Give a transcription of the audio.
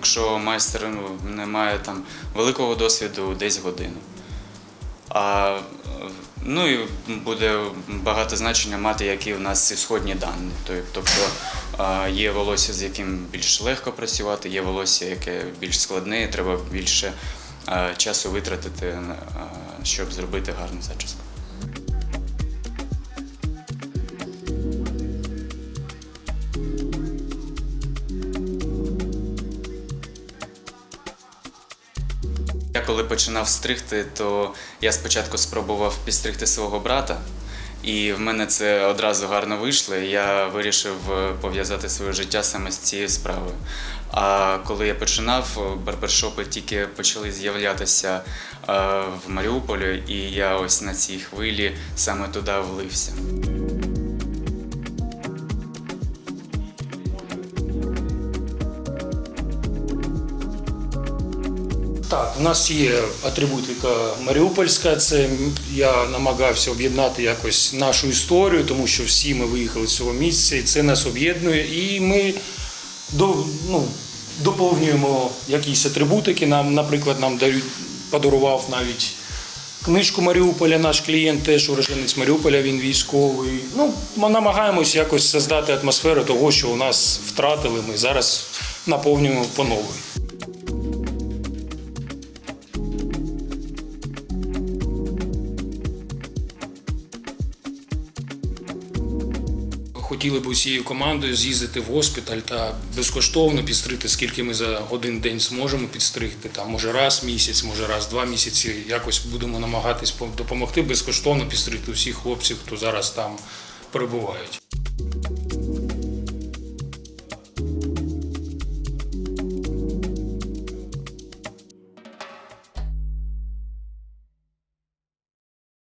якщо майстер ну, не має там великого досвіду, десь годину. А ну і буде багато значення мати, які в нас ісходні дані. Тобто є волосся, з яким більш легко працювати, є волосся, яке більш складне, і треба більше часу витратити, щоб зробити гарну зачіску. Коли починав стригти, то я спочатку спробував підстригти свого брата, і в мене це одразу гарно вийшло. і Я вирішив е, пов'язати своє життя саме з цією справою. А коли я починав, барбершопи тільки почали з'являтися е, в Маріуполі, і я ось на цій хвилі саме туди влився. Так, у нас є атрибутика Маріупольська. Це я намагався об'єднати якось нашу історію, тому що всі ми виїхали з цього місця, і це нас об'єднує. І ми до, ну, доповнюємо якісь атрибутики. Нам, наприклад, нам дають, подарував навіть книжку Маріуполя. Наш клієнт теж уроженець Маріуполя, він військовий. Ну, ми намагаємось якось создати атмосферу того, що у нас втратили. Ми зараз наповнюємо по новій. Хотіли б усією командою з'їздити в госпіталь та безкоштовно підстригти, скільки ми за один день зможемо підстригти. Там може раз місяць, може раз два місяці. Якось будемо намагатись допомогти безкоштовно підстригти усіх хлопців, хто зараз там перебувають.